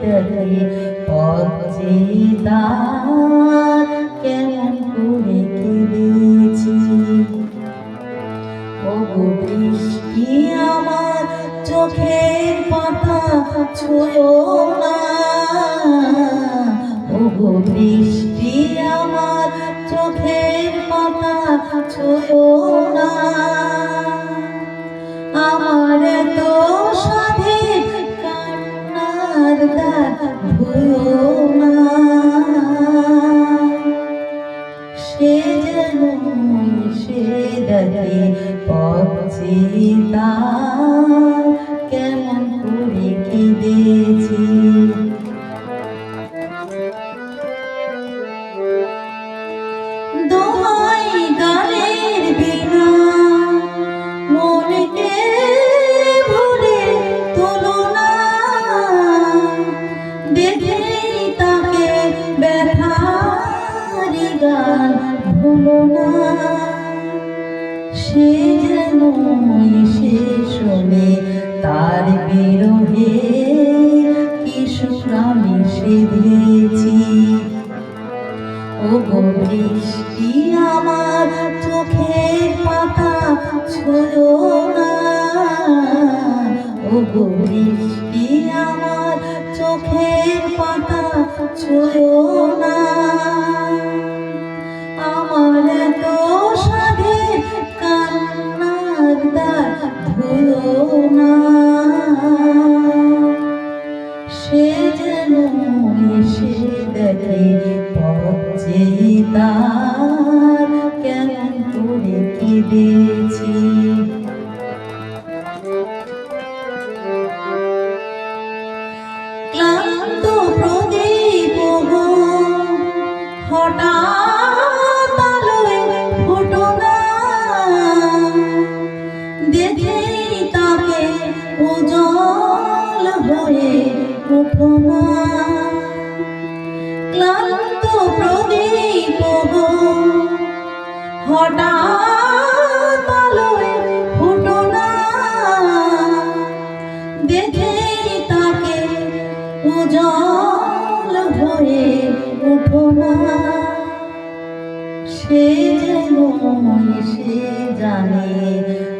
দেখে পথে তার কেমন করে কেঁদেছি। ওগো বৃষ্টি আমার চোখের পাতা ছুঁয়ো না সে যেন সে দেখে পথে দেখেই তাকে ব্যথারি গান ভুলো না। সে যেন এসে শোনে তার বিরহে কিশোর আমি সেধেছি। ওগো বৃষ্টি আমার চোখের পাতা ছুঁয়ো না। ওগো বৃষ্টি ছুঁয়ো না আমার তো সাধে কান্নার দ্বার ভুলো না সে যেন এসে দেখে পথে তার, কেমন করে কেঁদেছি দেখেই তাকে উজল হয়ে ক্লান্ত প্রদীপ হঠাৎ আলোয় ফুটো দেখেই তাকে উজল হয়ে সে যেন সে জানে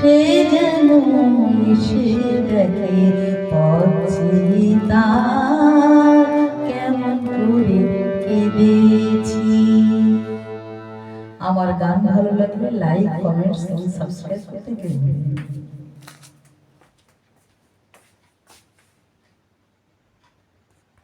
সে যেন এসে দেখে পথে কেমন করে কেঁদেছি আমার গান ভালো লাগলে লাইক কমেন্ট সাবস্ক্রাইব করতে।